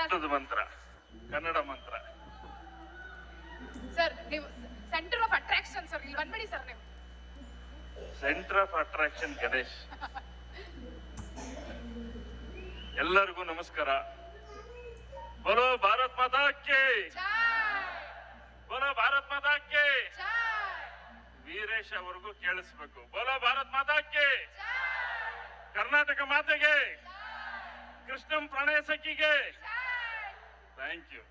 ಕನ್ನಡದ ಮಂತ್ರ ಕನ್ನಡ ಮಂತ್ರ. ಸರ್ ನೀವು ಸೆಂಟರ್ ಆಫ್ ಅಟ್ರಾಕ್ಷನ್ ಸರ್ ಇಲ್ಲಿ ಬಂದ್ಬಿಡಿ ಸರ್ ನೀವು. Centre of attraction Ganesh. ಎಲ್ಲರಿಗೂ ನಮಸ್ಕಾರ. ಬರೋ ಭಾರತ್ ಮಾತಾ ಕಿ. ಬರೋ ಭಾರತ್ ಮಾತಾ ಕಿ. ವೀರೇಶ್ ಅವ್ರಿಗೂ ಕೇಳಿಸ್ಬೇಕು. ಬರೋ ಭಾರತ್ ಮಾತಾ ಕಿ. ಕರ್ನಾಟಕ ಮಾತೆಗೆ ಕೃಷ್ಣಂ ಪ್ರಣಯ ಸಖಿಗೆ ಥ್ಯಾಂಕ್ ಯು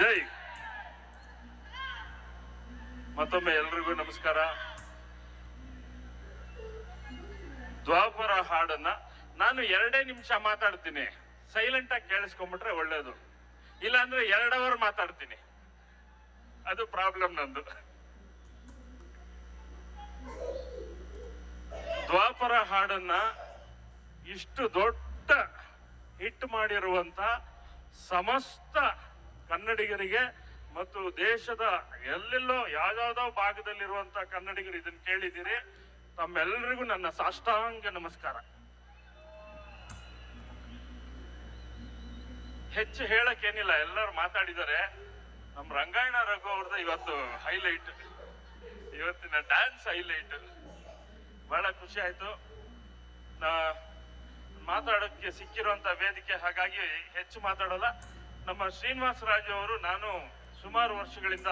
ಜೈ. ಮತ್ತೊಮ್ಮೆ ಎಲ್ರಿಗೂ ನಮಸ್ಕಾರ. ದ್ವಾಪರ ಹಾಡನ್ನ ನಾನು ಎರಡೇ ನಿಮಿಷ ಮಾತಾಡ್ತೀನಿ. ಸೈಲೆಂಟ್ ಆಗಿ ಕೇಳಿಸ್ಕೊಂಡ್ಬಿಟ್ರೆ ಒಳ್ಳೇದು. ಇಲ್ಲಾಂದ್ರೆ ಎರಡು ಅವರ್ ಮಾತಾಡ್ತೀನಿ. ಅದು ಪ್ರಾಬ್ಲಮ್ ನಂದು. ದ್ವಾಪರ ಹಾಡನ್ನ ಇಷ್ಟು ದೊಡ್ಡ ಹಿಟ್ ಮಾಡಿರುವಂತ ಸಮಸ್ತ ಕನ್ನಡಿಗರಿಗೆ ಮತ್ತು ದೇಶದ ಎಲ್ಲೆಲ್ಲೋ ಯಾವ್ದಾವ್ದೋ ಭಾಗದಲ್ಲಿರುವಂತ ಕನ್ನಡಿಗರು ಇದನ್ನ ಕೇಳಿದ್ದೀರಿ. ತಮ್ಮೆಲ್ಲರಿಗೂ ನನ್ನ ಸಾಷ್ಟಾಂಗ ನಮಸ್ಕಾರ. ಹೆಚ್ಚು ಹೇಳಕ್ಕೇನಿಲ್ಲ, ಎಲ್ಲರೂ ಮಾತಾಡಿದ್ದಾರೆ. ನಮ್ಮ ರಂಗಾಯಣ ರಘು ಅವ್ರದ್ದು ಇವತ್ತು ಹೈಲೈಟ್ ಇವತ್ತಿನ ಡ್ಯಾನ್ಸ್ ಹೈಲೈಟ್ ಬಹಳ ಖುಷಿ ಆಯ್ತು. ನಾ- ಮಾತಾಡೋಕ್ಕೆ ಸಿಕ್ಕಿರುವಂತ ವೇದಿಕೆ, ಹಾಗಾಗಿ ಹೆಚ್ಚು ಮಾತಾಡೋಲ್ಲ. ನಮ್ಮ ಶ್ರೀನಿವಾಸ ರಾಜು ಅವರು ನಾನು ಸುಮಾರು ವರ್ಷಗಳಿಂದ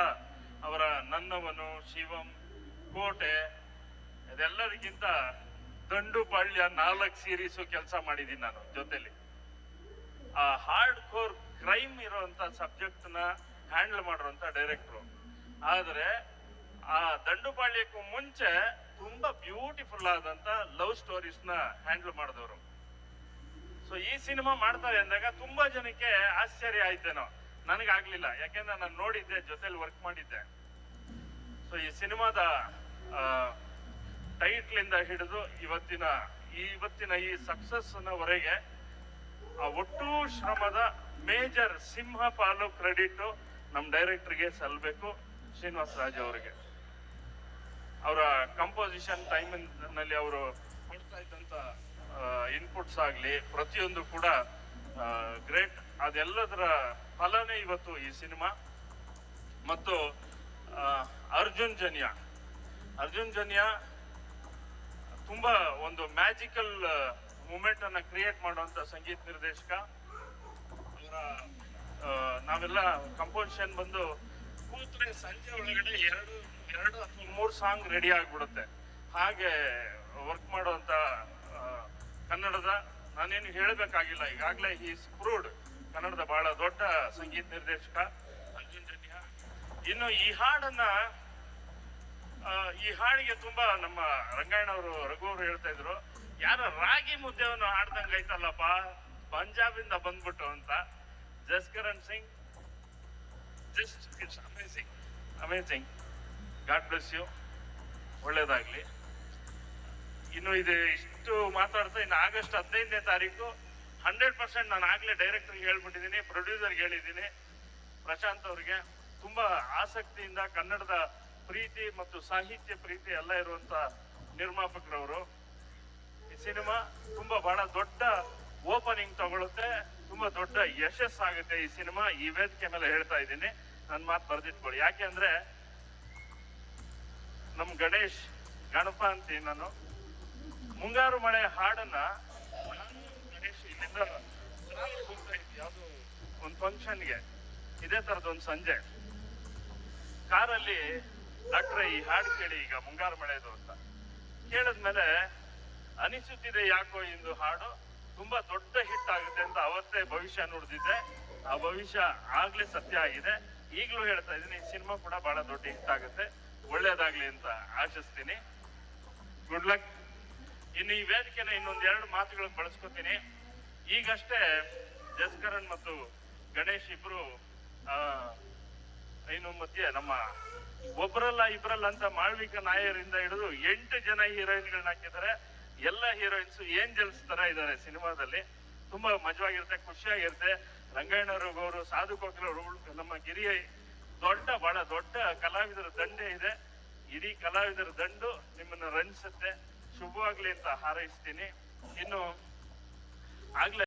ಅವರ ನನ್ನವನು ಶಿವಂ, ಕೋಟೆ ಅದೆಲ್ಲರಿಗಿಂತ ದಂಡು ಪಾಳ್ಯ ನಾಲ್ಕು ಸೀರೀಸು ಕೆಲಸ ಮಾಡಿದ್ದೀನಿ ನಾನು ಜೊತೆಲಿ. ಆ ಹಾರ್ಡ್ ಕೋರ್ ಕ್ರೈಮ್ ಇರುವಂತ ಸಬ್ಜೆಕ್ಟ್ ಹ್ಯಾಂಡಲ್ ಮಾಡಿರುವಂತ ಡೈರೆಕ್ಟ್ರು ಆದರೆ ಆ ದಂಡುಪಾಳ್ಯಕ್ಕೂ ಮುಂಚೆ ತುಂಬಾ ಬ್ಯೂಟಿಫುಲ್ ಆದಂತ ಲವ್ ಸ್ಟೋರೀಸ್ನ ಹ್ಯಾಂಡಲ್ ಮಾಡಿದವರು. ಸೊ ಈ ಸಿನಿಮಾ ಮಾಡ್ತಾರೆ ಅಂದಾಗ ತುಂಬಾ ಜನಕ್ಕೆ ಆಶ್ಚರ್ಯ ಆಯ್ತೇನೋ. ನನಗಾಗ್ಲಿಲ್ಲ. ಯಾಕೆಂದ್ರೆ ನಾನು ನೋಡಿದ್ದೆ, ಜೊತೆಲಿ ವರ್ಕ್ ಮಾಡಿದ್ದೆ. ಸೊ ಈ ಸಿನಿಮಾದ ಟೈಟ್ಲ್ ಇಂದ ಹಿಡಿದು ಇವತ್ತಿನ ಇವತ್ತಿನ ಈ ಸಕ್ಸಸ್ ವರೆಗೆ ಆ ಒಟ್ಟು ಶ್ರಮದ ಮೇಜರ್ ಸಿಂಹ ಪಾಲು ಕ್ರೆಡಿಟ್ ನಮ್ಮ ಡೈರೆಕ್ಟರ್ಗೆ ಸಲ್ಲಬೇಕು ಶ್ರೀನಿವಾಸ ರಾಜ್ ಅವರಿಗೆ. ಅವರ ಕಂಪೋಸಿಷನ್ ಟೈಮ್ನಲ್ಲಿ ಅವರು ಕೊಡ್ತಾ ಇದ್ದಂತ ಇನ್ಪುಟ್ಸ್ ಆಗಲಿ, ಪ್ರತಿಯೊಂದು ಕೂಡ ಗ್ರೇಟ್ ಅದೆಲ್ಲದರ ಫಲನೇ ಇವತ್ತು ಈ ಸಿನಿಮಾ. ಮತ್ತು ಅರ್ಜುನ್ ಜನ್ಯ. ಅರ್ಜುನ್ ಜನ್ಯ ತುಂಬಾ ಒಂದು ಮ್ಯಾಜಿಕಲ್ ಮೂಮೆಂಟ್ ಅನ್ನ ಕ್ರಿಯೇಟ್ ಮಾಡುವಂತ ಸಂಗೀತ ನಿರ್ದೇಶಕ. ಅವರ ನಾವೆಲ್ಲ ಕಂಪೋಸಿಷನ್ ಬಂದು ಕೂತ್ರೆ ಸಂಜೆ ಒಳಗಡೆ ಎರಡು ಎರಡು ಅಥವಾ ಮೂರು ಸಾಂಗ್ ರೆಡಿ ಆಗ್ಬಿಡುತ್ತೆ. ಹಾಗೆ ವರ್ಕ್ ಮಾಡುವಂತ ಕನ್ನಡದ ನಾನೇನು ಹೇಳಬೇಕಾಗಿಲ್ಲ. ಈಗಾಗಲೇ ಈ ಸ್ಕ್ರೂಡ್ ಕನ್ನಡದ ಬಹಳ ದೊಡ್ಡ ಸಂಗೀತ ನಿರ್ದೇಶಕ ಅರ್ಜುನ್ ಜನ್ಯ ಇನ್ನು ಈ ಹಾಡನ್ನ ಈ ಹಾಡಿಗೆ ತುಂಬಾ ನಮ್ಮ ರಂಗಾಯಣ ಅವರು ರಘು ಅವರು ಹೇಳ್ತಾ ಇದ್ರು, ಯಾರ ರಾಗಿ ಮುದ್ದೆವನ್ನು ಹಾಡ್ದಂಗ ಐತಲ್ಲಪ್ಪ, ಪಂಜಾಬಿಂದ ಬಂದ್ಬಿಟ್ಟು ಅಂತ. Jaskaran Singh, just it's amazing amazing God bless you. ಒಳ್ಳೇದಾಗ್ಲಿ. ಇನ್ನು ಇದೆ ಇಷ್ಟು ಮಾತಾಡ್ತಾ ಇನ್ನು ಆಗಸ್ಟ್ ಹದಿನೈದನೇ ತಾರೀಕು ಹಂಡ್ರೆಡ್ ಪರ್ಸೆಂಟ್ ನಾನು ಆಗ್ಲೇ ಡೈರೆಕ್ಟರ್ಗೆ ಹೇಳ್ಬಿಟ್ಟಿದ್ದೀನಿ ಪ್ರೊಡ್ಯೂಸರ್ಗೆ ಹೇಳಿದ್ದೀನಿ. ಪ್ರಶಾಂತ್ ಅವ್ರಿಗೆ ತುಂಬಾ ಆಸಕ್ತಿಯಿಂದ ಕನ್ನಡದ ಪ್ರೀತಿ ಮತ್ತು ಸಾಹಿತ್ಯ ಪ್ರೀತಿ ಎಲ್ಲ ಇರುವಂತ ನಿರ್ಮಾಪಕರವರು. ಈ ಸಿನಿಮಾ ತುಂಬಾ ಬಹಳ ದೊಡ್ಡ ಓಪನಿಂಗ್ ತಗೊಳುತ್ತೆ, ತುಂಬಾ ದೊಡ್ಡ ಯಶಸ್ಸಾಗುತ್ತೆ ಈ ಸಿನಿಮಾ. ಈ ವೇದಿಕೆ ಮೇಲೆ ಹೇಳ್ತಾ ಇದ್ದೀನಿ. ನನ್ನ ಮಾತು ಬರೆದಿಟ್ಕೊಳ್ಳಿ. ಯಾಕೆ ನಮ್ಮ ನಮ್ ಗಣೇಶ್ ಗಣಪ ಅಂತೀನಿ ನಾನು ಮುಂಗಾರು ಮಳೆ ಹಾಡನ್ನ ನಾನು ಗಣೇಶ್ ಇಲ್ಲಿಂದ ಹೋಗ್ತಾ ಒಂದು ಫಂಕ್ಷನ್ಗೆ ಇದೇ ತರದ ಒಂದು ಸಂಜೆ. ಕಾರಲ್ಲಿ ಡಾಕ್ಟ್ರೆ ಈ ಹಾಡು ಕೇಳಿ ಈಗ ಮುಂಗಾರು ಮಳೆದು ಅಂತ. ಕೇಳಿದ್ಮೇಲೆ ಅನಿಸುತ್ತಿದೆ ಯಾಕೋ ಇಂದು ಹಾಡು? ತುಂಬಾ ದೊಡ್ಡ ಹಿಟ್ ಆಗುತ್ತೆ ಅಂತ ಅವತ್ತೇ ಭವಿಷ್ಯ ನುಡಿದಿದ್ದೆ ಆ ಭವಿಷ್ಯ ಆಗ್ಲೇ ಸತ್ಯ ಆಗಿದೆ. ಈಗಲೂ ಹೇಳ್ತಾ ಇದ್ದೀನಿ, ಈ ಸಿನಿಮಾ ಕೂಡ ಬಹಳ ದೊಡ್ಡ ಹಿಟ್ ಆಗುತ್ತೆ. ಒಳ್ಳೇದಾಗ್ಲಿ ಅಂತ ಆಶಿಸ್ತೀನಿ. ಗುಡ್ ಲಕ್ ಇನ್ನು ಈ ವೇದಿಕೆನ ಇನ್ನೊಂದ್ ಎರಡು ಮಾತುಗಳನ್ನು ಬಳಸ್ಕೊತೀನಿ. ಈಗಷ್ಟೇ ಜಸ್ಕರನ್ ಮತ್ತು ಗಣೇಶ್ ಇಬ್ರು ಇನ್ನು ಮಧ್ಯೆ ನಮ್ಮ ಒಬ್ಬರಲ್ಲ ಇಬ್ಬರಲ್ಲ ಅಂತ ಮಾಳ್ವಿಕ ನಾಯರಿಂದ ಹಿಡಿದು ಎಂಟು ಜನ ಹೀರೋಯಿನ್ಗಳನ್ನ ಹಾಕಿದ್ದಾರೆ. ಎಲ್ಲ ಹೀರೋಯಿನ್ಸ್ ಏಂಜಲ್ಸ್ ತರ ಇದ್ದಾರೆ ಸಿನಿಮಾದಲ್ಲಿ. ತುಂಬಾ ಮಜವಾಗಿರುತ್ತೆ, ಖುಷಿಯಾಗಿರುತ್ತೆ. ರಂಗಾಯಣರು ಅವರು ಸಾಧು ಕೋಕಿಲವರು ನಮ್ಮ ಗಿರಿಯ, ದೊಡ್ಡ, ಬಹಳ ದೊಡ್ಡ ಕಲಾವಿದರ ದಂಡೆ ಇದೆ. ಇಡೀ ಕಲಾವಿದರ ದಂಡು ನಿಮ್ಮನ್ನ ರಂಜಿಸುತ್ತೆ. ಶುಭವಾಗ್ಲಿ ಅಂತ ಹಾರೈಸ್ತೀನಿ. ಇನ್ನು ಆಗ್ಲೇ